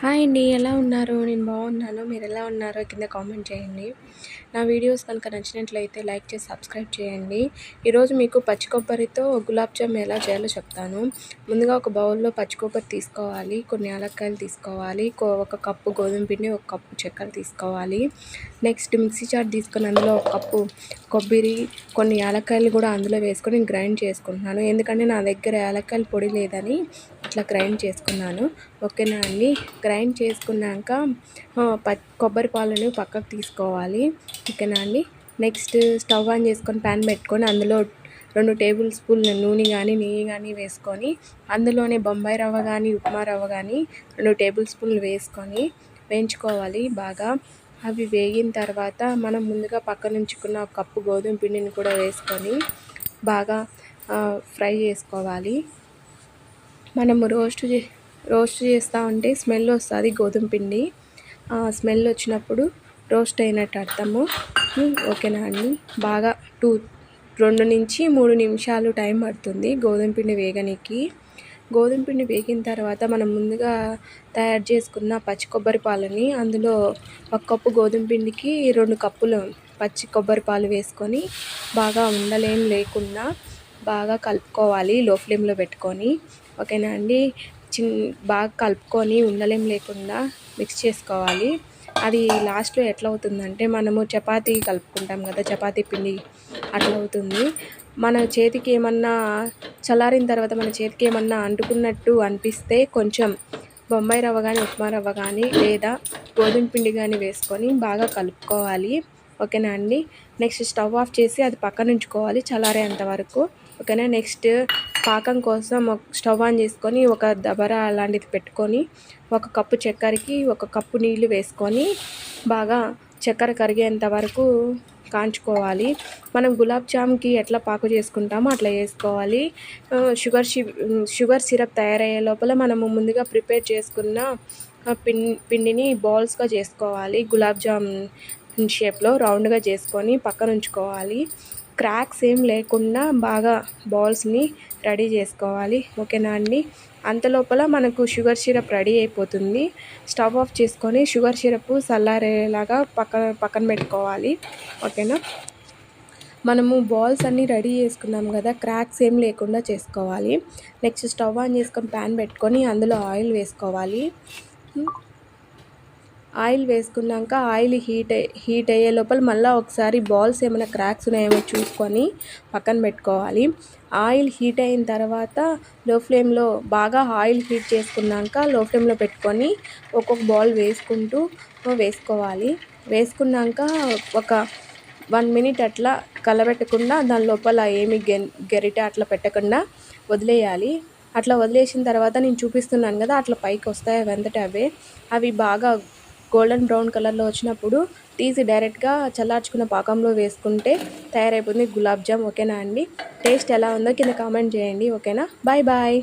Hi అండి ఎలా ఉన్నారు? నేను బాగున్నాను. మీరు ఎలా ఉన్నారో కింద కామెంట్ చేయండి. నా వీడియోస్ కనుక నచ్చినట్లయితే లైక్ చేసి సబ్స్క్రైబ్ చేయండి. ఈరోజు మీకు పచ్చి కొబ్బరితో గులాబ్ జామ్ ఎలా చేయాలో చెప్తాను. ముందుగా ఒక బౌల్లో పచ్చి కొబ్బరి తీసుకోవాలి. కొన్ని యాలక్కాయలు తీసుకోవాలి. ఒక కప్పు గోధుమ పిండి ఒక కప్పు చక్కెర తీసుకోవాలి. నెక్స్ట్ మిక్సీ చాట్ తీసుకొని అందులో ఒక కప్పు కొబ్బరి కొన్ని యాలక్కాయలు కూడా అందులో వేసుకొని గ్రైండ్ చేసుకుంటున్నాను. ఎందుకంటే నా దగ్గర యాలక్కాయల పొడి లేదని ఇట్లా గ్రైండ్ చేసుకున్నాను. ఓకేనా అండి? గ్రైండ్ చేసుకున్నాక కొబ్బరి పాలను పక్కకు తీసుకోవాలి. ఓకేనా అండి? నెక్స్ట్ స్టవ్ ఆన్ చేసుకొని ప్యాన్ పెట్టుకొని అందులో రెండు టేబుల్ స్పూన్ల నూనె కానీ నెయ్యి కానీ వేసుకొని అందులోనే బొంబాయి రవ్వ కానీ ఉప్మా రవ్వ కానీ రెండు టేబుల్ స్పూన్లు వేసుకొని వేయించుకోవాలి బాగా. అవి వేగిన తర్వాత మనం ముందుగా పక్కన ఉంచుకున్న కప్పు గోధుమ పిండిని కూడా వేసుకొని బాగా ఫ్రై చేసుకోవాలి. మనము రోస్ట్ చే రోస్ట్ చేస్తూ ఉంటే స్మెల్ వస్తుంది గోధుమ పిండి. స్మెల్ వచ్చినప్పుడు రోస్ట్ అయినట్టు అర్థము. ఓకేనా అండి? బాగా టూ రెండు నుంచి మూడు నిమిషాలు టైం పడుతుంది గోధుమ పిండి వేగనికి. గోధుమ పిండి వేగిన తర్వాత మనం ముందుగా తయారు చేసుకున్న పచ్చి కొబ్బరి పాలని అందులో ఒక కప్పు గోధుమ పిండికి రెండు కప్పులు పచ్చి కొబ్బరి పాలు వేసుకొని బాగా ఉండలేం లేకుండా బాగా కలుపుకోవాలి లో ఫ్లేమ్లో పెట్టుకొని. ఓకేనా అండి? చిన్ బాగా కలుపుకొని ఉండలేం లేకుండా మిక్స్ చేసుకోవాలి. అది లాస్ట్లో ఎట్లా అవుతుందంటే మనము చపాతీ కలుపుకుంటాం కదా చపాతీ పిండి అట్లా అవుతుంది మన చేతికి ఏమన్నా చల్లారిన తర్వాత మన చేతికి ఏమన్నా అంటుకున్నట్టు అనిపిస్తే కొంచెం బొంబాయి రవ్వ కానీ ఉప్మా రవ్వ కానీ లేదా గోధుమ పిండి కానీ వేసుకొని బాగా కలుపుకోవాలి. ఓకేనా అండి? నెక్స్ట్ స్టవ్ ఆఫ్ చేసి అది పక్కన ఉంచుకోవాలి చల్లారేంత వరకు. ఓకేనా? నెక్స్ట్ పాకం కోసం స్టవ్ ఆన్ చేసుకొని ఒక దబర అలాంటిది పెట్టుకొని ఒక కప్పు చక్కెరకి ఒక కప్పు నీళ్ళు వేసుకొని బాగా చక్కెర కరిగేంత వరకు కాంచుకోవాలి. మనం గులాబ్ జామ్కి ఎట్లా పాకు చేసుకుంటామో అట్లా చేసుకోవాలి. షుగర్ షుగర్ సిరప్ తయారయ్యే లోపల మనము ముందుగా ప్రిపేర్ చేసుకున్న పిం పిండిని బాల్స్గా చేసుకోవాలి. గులాబ్ జామ్ షేప్లో రౌండ్గా చేసుకొని పక్కన ఉంచుకోవాలి. క్రాక్స్ ఏం లేకుండా బాగా బాల్స్ని రెడీ చేసుకోవాలి. ఓకేనా అండి? అంతలోపల మనకు షుగర్ సిరప్ రెడీ అయిపోతుంది. స్టవ్ ఆఫ్ చేసుకొని షుగర్ సిరప్ చల్లారేలాగా పక్కన పక్కన పెట్టుకోవాలి. ఓకేనా? మనము బాల్స్ అన్నీ రెడీ చేసుకున్నాం కదా క్రాక్స్ ఏం లేకుండా చేసుకోవాలి. నెక్స్ట్ స్టవ్ ఆన్ చేసుకొని ప్యాన్ పెట్టుకొని అందులో ఆయిల్ వేసుకోవాలి. ఆయిల్ వేసుకున్నాక ఆయిల్ హీట్ హీట్ అయ్యే లోపల మళ్ళీ ఒకసారి బాల్స్ ఏమైనా క్రాక్స్ ఉన్నాయేమో చూసుకొని పక్కన పెట్టుకోవాలి. ఆయిల్ హీట్ అయిన తర్వాత లో ఫ్లేమ్లో బాగా ఆయిల్ హీట్ చేసుకున్నాక లో ఫ్లేమ్లో పెట్టుకొని ఒక్కొక్క బాల్ వేసుకుంటూ వేసుకోవాలి. వేసుకున్నాక ఒక వన్ మినిట్ అట్లా కలబెట్టకుండా దాని లోపల ఏమి గెరిట అట్లా పెట్టకుండా వదిలేయాలి. అట్లా వదిలేసిన తర్వాత నేను చూపిస్తున్నాను కదా అట్లా పైకి వస్తాయి అవంతట అవే అవి బాగా గోల్డెన్ బ్రౌన్ కలర్లో వచ్చినప్పుడు తీసి డైరెక్ట్గా చల్లార్చుకున్న పాకంలో వేసుకుంటే తయారైపోతుంది గులాబ్ జామ్ ఓకేనా అండి? టేస్ట్ ఎలా ఉందో కింద కామెంట్ చేయండి ఓకేనా? Bye bye.